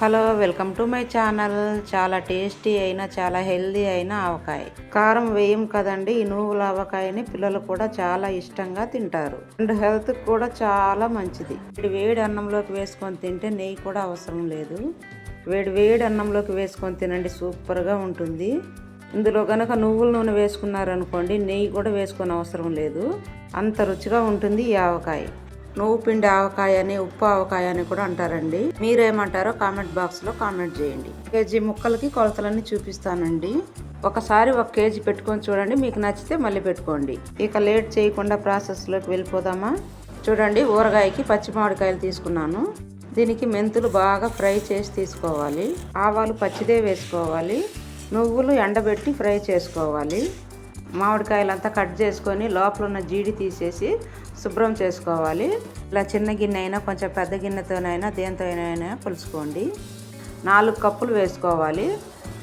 Hello welcome to my channel. చాలా tasty అయినా చాలా హెల్దీ అయిన ఆవకాయ. కారం వేయం కదండి ఈ నువ్వుల ఆవకాయని పిల్లలు కూడా చాలా ఇష్టంగా తింటారు. అండ్ హెల్త్ కూడా చాలా మంచిది. వేడి వేడి అన్నంలోకి వేసుకొని తింటే నెయ్యి కూడా అవసరం లేదు. వేడి వేడి అన్నంలోకి వేసుకొని తినండి సూపర్గా ఉంటుంది. ఇందులో కనుక నువ్వుల నూనె వేసుకున్నారనుకోండి నెయ్యి కూడా వేసుకొని అవసరం లేదు. అంత రుచిగా ఉంటుంది ఈ ఆవకాయ. నువ్వు పిండి ఆవకాయ అని ఉప్పు ఆవకాయ అని కూడా అంటారండి. మీరేమంటారో కామెంట్ బాక్స్లో కామెంట్ చేయండి. కేజీ ముక్కలకి కొలతలన్నీ చూపిస్తానండి. ఒకసారి ఒక కేజీ పెట్టుకొని చూడండి. మీకు నచ్చితే మళ్ళీ పెట్టుకోండి. ఇక లేట్ చేయకుండా ప్రాసెస్లోకి వెళ్ళిపోదామా? చూడండి ఊరగాయకి పచ్చి మామిడికాయలు తీసుకున్నాను. దీనికి మెంతులు బాగా ఫ్రై చేసి తీసుకోవాలి. ఆవాలు పచ్చిదే వేసుకోవాలి. నువ్వులు ఎండబెట్టి ఫ్రై చేసుకోవాలి. మామిడికాయలంతా కట్ చేసుకొని లోపల ఉన్న జీడి తీసేసి శుభ్రం చేసుకోవాలి. ఇలా చిన్న గిన్నె అయినా కొంచెం పెద్ద గిన్నెతోనైనా దేనితోనైనా పులుసుకోండి. నాలుగు కప్పులు వేసుకోవాలి.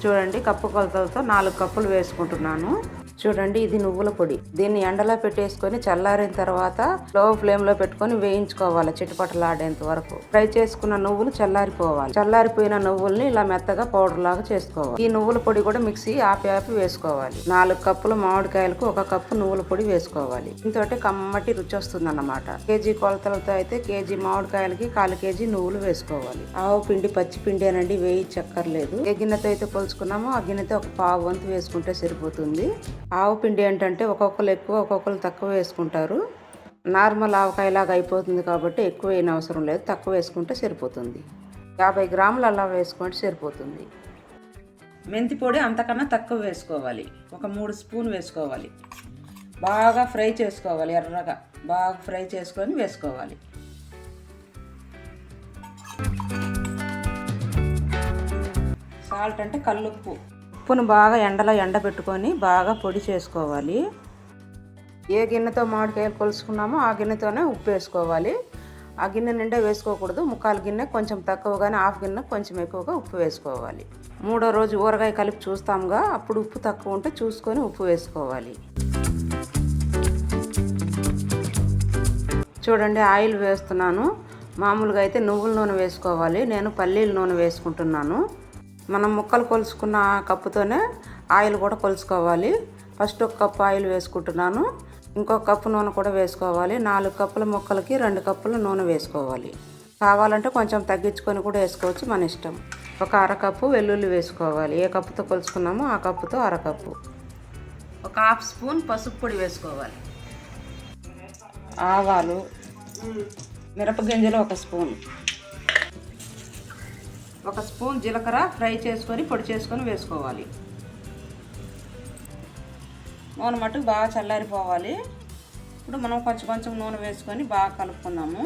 చూడండి కప్పు కొలతలతో నాలుగు కప్పులు వేసుకుంటున్నాను. చూడండి ఇది నువ్వుల పొడి. దీన్ని ఎండలో పెట్టేసుకొని చల్లారిన తర్వాత లో ఫ్లేమ్లో పెట్టుకొని వేయించుకోవాలి చిటపటలాడేంత వరకు. ఫ్రై చేసుకున్న నువ్వులు చల్లారిపోవాలి. చల్లారిపోయిన నువ్వుల్ని ఇలా మెత్తగా పౌడర్ లాగా చేసుకోవాలి. ఈ నువ్వుల పొడి కూడా మిక్సీ ఆపి ఆపి వేసుకోవాలి. నాలుగు కప్పుల మామిడికాయలకు ఒక కప్పు నువ్వుల పొడి వేసుకోవాలి. ఇంతటి కమ్మటి రుచి వస్తుంది అన్నమాట కేజీ కొలతలతో అయితే కేజీ మామిడికాయలకి కాలు కేజీ నువ్వులు వేసుకోవాలి. ఆవు పిండి పచ్చి పిండి అనండి వేయి చక్కర్లేదు. ఏ గిన్నెతో అయితే కొలుచుకున్నామో ఆ గిన్నెతో ఒక పావు వంతు వేసుకుంటే సరిపోతుంది. ఆవు పిండి ఏంటంటే ఒక్కొక్కరు ఎక్కువ ఒక్కొక్కరు తక్కువ వేసుకుంటారు. నార్మల్ ఆవకాయలాగా అయిపోతుంది కాబట్టి ఎక్కువ వేయని అవసరం లేదు. తక్కువ వేసుకుంటే సరిపోతుంది. యాభై గ్రాములు అలా వేసుకుంటే సరిపోతుంది. మెంతి పొడి అంతకన్నా తక్కువ వేసుకోవాలి. ఒక మూడు స్పూన్ వేసుకోవాలి. బాగా ఫ్రై చేసుకోవాలి ఎర్రగా. బాగా ఫ్రై చేసుకొని వేసుకోవాలి. సాల్ట్ అంటే కల్లుప్పు. ఉప్పును బాగా ఎండలో ఎండబెట్టుకొని బాగా పొడి చేసుకోవాలి. ఏ గిన్నెతో మామిడికాయలు కొలుసుకున్నామో ఆ గిన్నెతోనే ఉప్పు వేసుకోవాలి. ఆ గిన్నె నిండా వేసుకోకూడదు. ముక్కాలు గిన్నె కొంచెం తక్కువగానే హాఫ్ గిన్నె కొంచెం ఎక్కువగా ఉప్పు వేసుకోవాలి. మూడో రోజు ఊరగాయ కలిపి చూస్తాముగా అప్పుడు ఉప్పు తక్కువ ఉంటే చూసుకొని ఉప్పు వేసుకోవాలి. చూడండి ఆయిల్ వేస్తున్నాను. మామూలుగా అయితే నువ్వుల నూనె వేసుకోవాలి. నేను పల్లీల నూనె వేసుకుంటున్నాను. మనం ముక్కలు కొలుసుకున్న కప్పుతోనే ఆయిల్ కూడా కొలుసుకోవాలి. ఫస్ట్ ఒక కప్పు ఆయిల్ వేసుకుంటున్నాను. ఇంకొక కప్పు నూనె కూడా వేసుకోవాలి. నాలుగు కప్పుల ముక్కలకి రెండు కప్పుల నూనె వేసుకోవాలి. కావాలంటే కొంచెం తగ్గించుకొని కూడా వేసుకోవచ్చు మన ఇష్టం. ఒక అరకప్పు వెల్లుల్లి వేసుకోవాలి. ఏ కప్పుతో కొలుసుకున్నామో ఆ కప్పుతో అరకప్పు. ఒక హాఫ్ స్పూన్ పసుపు పొడి వేసుకోవాలి. ఆవాలు మిరపగింజలు ఒక స్పూన్. ఒక స్పూన్ జీలకర్ర ఫ్రై చేసుకొని పొడి చేసుకొని వేసుకోవాలి. నూనె మట్టుకు బాగా చల్లారిపోవాలి. ఇప్పుడు మనం కొంచెం కొంచెం నూనె వేసుకొని బాగా కలుపుకుందాము.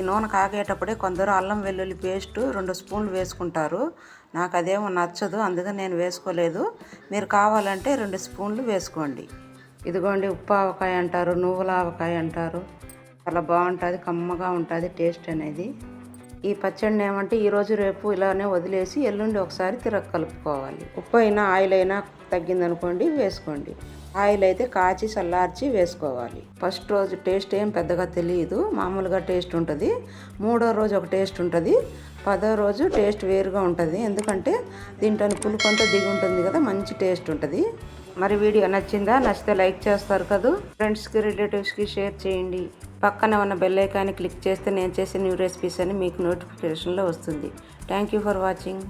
ఈ నూనె కాగేటప్పుడే కొందరు అల్లం వెల్లుల్లి పేస్ట్ రెండు స్పూన్లు వేసుకుంటారు. నాకు అదేమో నచ్చదు అందుకని నేను వేసుకోలేదు. మీరు కావాలంటే రెండు స్పూన్లు వేసుకోండి. ఇదిగోండి ఉప్పు ఆవకాయ అంటారు నువ్వుల ఆవకాయ అంటారు. చాలా బాగుంటుంది కమ్మగా ఉంటుంది టేస్ట్ అనేది. ఈ పచ్చడిని ఏమంటే ఈరోజు రేపు ఇలానే వదిలేసి ఎల్లుండి ఒకసారి తిరగ కలుపుకోవాలి. ఉప్పు అయినా ఆయిల్ అయినా తగ్గిందనుకోండి వేసుకోండి. ఆయిల్ అయితే కాచి చల్లార్చి వేసుకోవాలి. ఫస్ట్ రోజు టేస్ట్ ఏం పెద్దగా తెలియదు మామూలుగా టేస్ట్ ఉంటుంది. మూడో రోజు ఒక టేస్ట్ ఉంటుంది. పదో రోజు టేస్ట్ వేరుగా ఉంటుంది. ఎందుకంటే దీంట్లో పులుపు దిగి ఉంటుంది కదా మంచి టేస్ట్ ఉంటుంది. మరి వీడియో నచ్చిందా? నచ్చితే లైక్ చేస్తారు కదా? ఫ్రెండ్స్కి రిలేటివ్స్కి షేర్ చేయండి. పక్కన ఉన్న బెల్ ఐకాన్ని క్లిక్ చేస్తే నేను చేసే న్యూ రెసిపీస్ అని మీకు నోటిఫికేషన్లో వస్తుంది. Thank you for watching.